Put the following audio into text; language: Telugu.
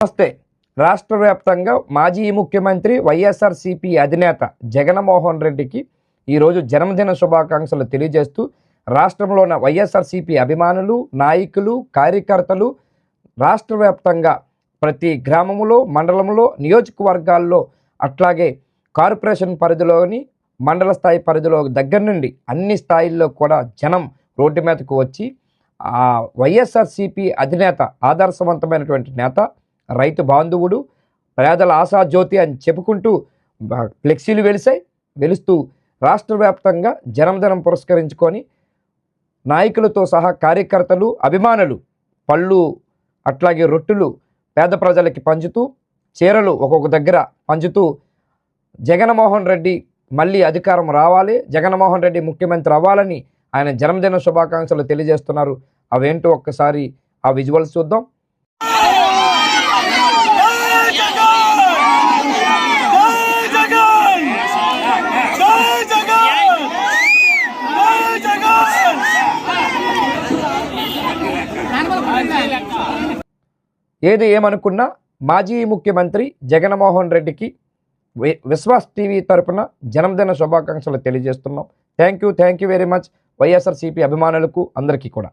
నమస్తే. రాష్ట్ర వ్యాప్తంగా మాజీ ముఖ్యమంత్రి వైఎస్ఆర్సీపీ అధినేత జగన్మోహన్ రెడ్డికి ఈరోజు జన్మదిన శుభాకాంక్షలు తెలియజేస్తూ రాష్ట్రంలో ఉన్న అభిమానులు నాయకులు కార్యకర్తలు రాష్ట్ర వ్యాప్తంగా ప్రతి గ్రామంలో మండలంలో నియోజకవర్గాల్లో అట్లాగే కార్పొరేషన్ పరిధిలోని మండల స్థాయి పరిధిలో దగ్గర నుండి అన్ని స్థాయిల్లో కూడా జనం రోడ్డు మీదకు వచ్చి ఆ అధినేత ఆదర్శవంతమైనటువంటి నేత రైతు బాంధవుడు పేదల ఆశాజ్యోతి అని చెప్పుకుంటూ ఫ్లెక్సీలు వెలిసాయి వెలుస్తూ రాష్ట్ర వ్యాప్తంగా జన్మదినం పురస్కరించుకొని నాయకులతో సహా కార్యకర్తలు అభిమానులు పళ్ళు అట్లాగే రొట్టెలు పేద ప్రజలకి పంచుతూ చీరలు ఒక్కొక్క దగ్గర పంచుతూ జగన్మోహన్ రెడ్డి మళ్ళీ అధికారం రావాలి జగన్మోహన్ రెడ్డి ముఖ్యమంత్రి అవ్వాలని ఆయన జన్మదిన శుభాకాంక్షలు తెలియజేస్తున్నారు. అవేంటో ఒక్కసారి ఆ విజువల్స్ చూద్దాం. ఏది ఏమనుకున్నా మాజీ ముఖ్యమంత్రి జగన్మోహన్ రెడ్డికి వి- విశ్వాస్ టీవీ తరపున జన్మదిన శుభాకాంక్షలు తెలియజేస్తున్నాం. Thank you thank you very much. YSRCP అభిమానులకు అందరికీ కూడా.